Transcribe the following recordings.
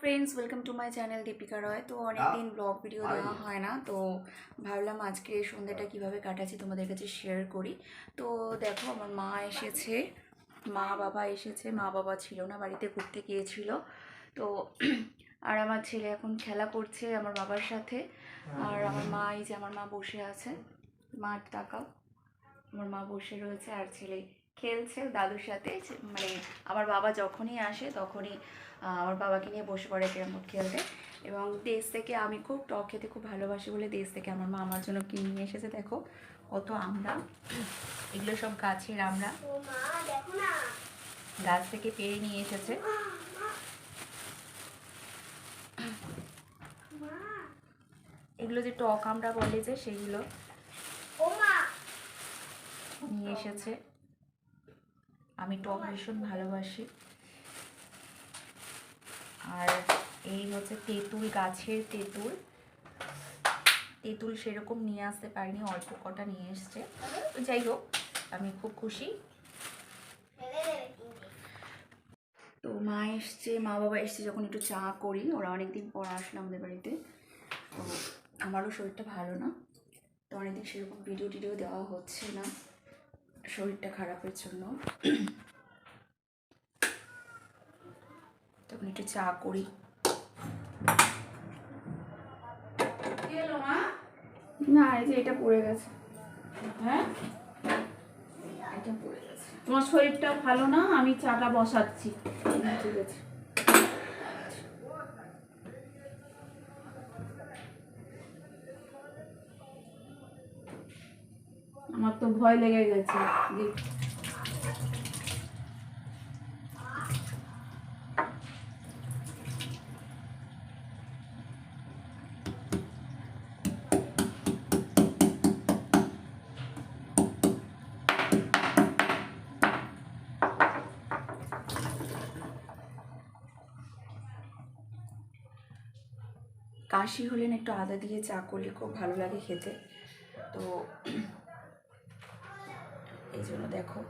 Friends welcome to my channel Deepika Roy তো অনেকদিন blog video দেওয়া হয় না। তো ভাবলাম আজকে সন্ধ্যাটা কীভাবে কাটাচ্ছি তোমাদের কাছে শেয়ার করি। তো দেখো আমার মা এসেছে। মা বাবা এসেছে। মা বাবা ছিল না বাড়িতে ঘুরতে গিয়েছিল। তো আর আমার ছেলে এখন খেলা করছে আমার বাবার সাথে। আর আমার মা এই যে আমার মা বসে আছে। মা টাকাও আমার মা বসে রয়েছে আর ছেলে খেলছে দাদুর সাথে মানে আমার বাবা যখনই আসে তখনই আমার বাবাকে নিয়ে বসে পড়ে ক্যারাম খেলতে। এবং দেশ থেকে আমি খুব টক খেতে খুব ভালোবাসি বলে দেশ থেকে আমার মা আমার জন্য কিনে নিয়ে এসেছে, দেখো কত আমরা। এগুলো সব গাছের আমরা। গাছ থেকে পেরে নিয়ে এসেছে। এগুলো যে টক আমরা বলে যে, সেগুলো নিয়ে এসেছে। আমি টক ভীষণ ভালোবাসি। আর এই হচ্ছে তেঁতুল, গাছের তেঁতুল। তেঁতুল সেরকম নিয়ে আসতে পারিনি, অল্প কটা নিয়ে এসছে। যাই হোক, আমি খুব খুশি। তো মা এসছে, মা বাবা এসছে যখন একটু চা করি, ওরা অনেকদিন পর আসলো আমাদের বাড়িতে। তো আমারও শরীরটা ভালো না, তো অনেকদিন সেরকম ভিডিও টিডিও দেওয়া হচ্ছে না। শরীরটা খারাপের জন্য। তখন একটু চা করি। না এই যে এটা পড়ে গেছে। হ্যাঁ? এটা পড়ে গেছে। তোমার শরীরটা ভালো না? আমি চাটা বসাচ্ছি। ঠিক আছে। আমার তো ভয় লেগে গেছে কাশি হলেন একটু আদা দিয়ে চা করলে খুব ভালো লাগে খেতে। তো এই জন্য দেখো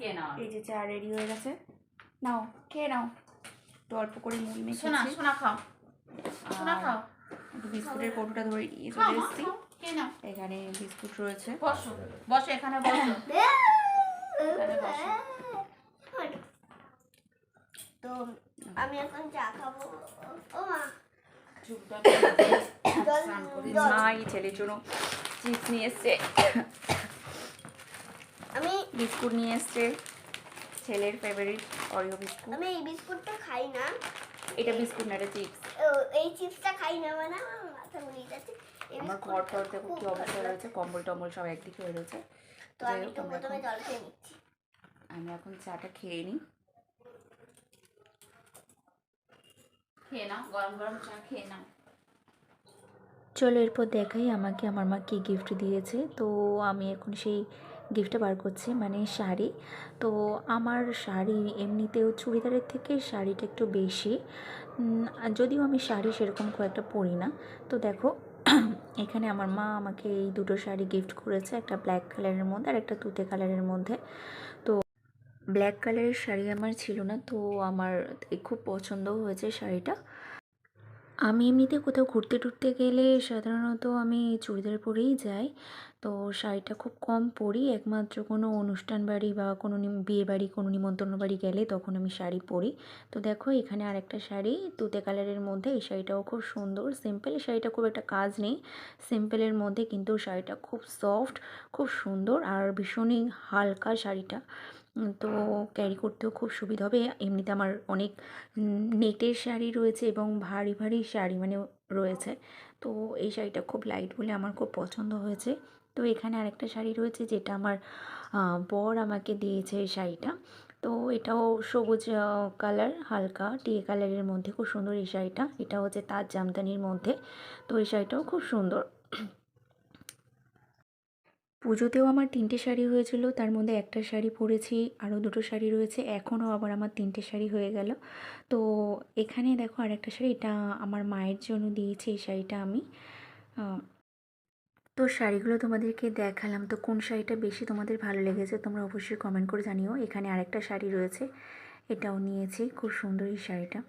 খেয়ে নাও এই যে চা রেডি হয়ে গেছে। নাও খেয়ে নাও। একটু অল্প করে মুড়ি শোনা মেখেছি। শোনা খাও। শোনা খাও। একটু বিস্কুটের কৌটোটা ধরে নিয়ে চলে এসেছি। এখানে বিস্কুট রয়েছে। বসো বসো এখানে বসো। তো আমি এখন চা খাব। ও মা। মা এই ছেলের জন্য চিপস নিয়ে এসছে। বিস্কুট নিয়ে এসছে। ছেলের ফেভারিট অরিও বিস্কুট। আমি এই বিস্কুটটা খাই না। এটা বিস্কুট না এটা চিপস। এই চিপসটা খাই না মানে আমার মাথা ঘুরিয়ে যাচ্ছে। আমার ঘর টর দেখো কি অবস্থা। রয়েছে কম্বল টম্বল সব একদিকে হয়ে রয়েছে। তো আমি তো প্রথমে এখন- জল খেয়ে নিচ্ছি। আমি এখন চাটা খেয়ে নিই। খেয়ে নাও গরম গরম চা খেয়ে নাও। চলো এরপর দেখাই আমাকে আমার মা কী গিফট দিয়েছে। তো আমি এখন সেই গিফটটা বার করছি মানে শাড়ি। তো আমার শাড়ি এমনিতেও চুড়িদারের থেকে শাড়িটা একটু বেশি। যদিও আমি শাড়ি সেরকম খুব একটা পরি না। তো দেখো, এখানে আমার মা আমাকে এই দুটো শাড়ি গিফট করেছে, একটা ব্ল্যাক কালারের মধ্যে আর একটা তুতে কালারের মধ্যে। তো ব্ল্যাক কালারের শাড়ি আমার ছিল না, তো আমার খুব পছন্দও হয়েছে শাড়িটা। আমি এমনিতে কোথাও ঘুরতে টুরতে গেলে সাধারণত আমি চুড়িদার পরেই যাই। তো শাড়িটা খুব কম পরি। একমাত্র কোনো অনুষ্ঠান বাড়ি বা কোনো বিয়ে বাড়ি, কোনো নিমন্ত্রণ বাড়ি গেলে তখন আমি শাড়ি পরি। তো দেখো এখানে আরেকটা শাড়ি, তুতে কালারের মধ্যে। এই শাড়িটাও খুব সুন্দর। সিম্পল, এই শাড়িটা খুব একটা কাজ নেই। সিম্পলের মধ্যে কিন্তু শাড়িটা খুব সফট, খুব সুন্দর আর ভীষণই হালকা শাড়িটা। তো ক্যারি করতেও খুব সুবিধা হবে। এমনিতে আমার অনেক নেটের শাড়ি রয়েছে এবং ভারী ভারী শাড়ি মানে রয়েছে। তো এই শাড়িটা খুব লাইট বলে আমার খুব পছন্দ হয়েছে। তো এখানে আরেকটা শাড়ি রয়েছে যেটা আমার বর আমাকে দিয়েছে এই শাড়িটা। তো এটাও সবুজ কালার হালকা টিয়ে কালারের মধ্যে খুব সুন্দর এই শাড়িটা। এটা হচ্ছে তাজ জামদানির মধ্যে। তো এই শাড়িটাও খুব সুন্দর। পুজোতেও আমার তিনটে শাড়ি হয়েছিল, তার মধ্যে একটা শাড়ি পরেছি, আরও দুটো শাড়ি রয়েছে, এখনও আবার আমার তিনটে শাড়ি হয়ে গেল। তো এখানে দেখো আর একটা শাড়ি, এটা আমার মায়ের জন্য দিয়েছি, এই শাড়িটা আমি। তো শাড়িগুলো তোমাদেরকে দেখালাম, তো কোন শাড়িটা বেশি তোমাদের ভালো লেগেছে তোমরা অবশ্যই কমেন্ট করে জানিও। এখানে আরেকটা শাড়ি রয়েছে, এটাও নিয়েছি, খুব সুন্দর এই শাড়িটা।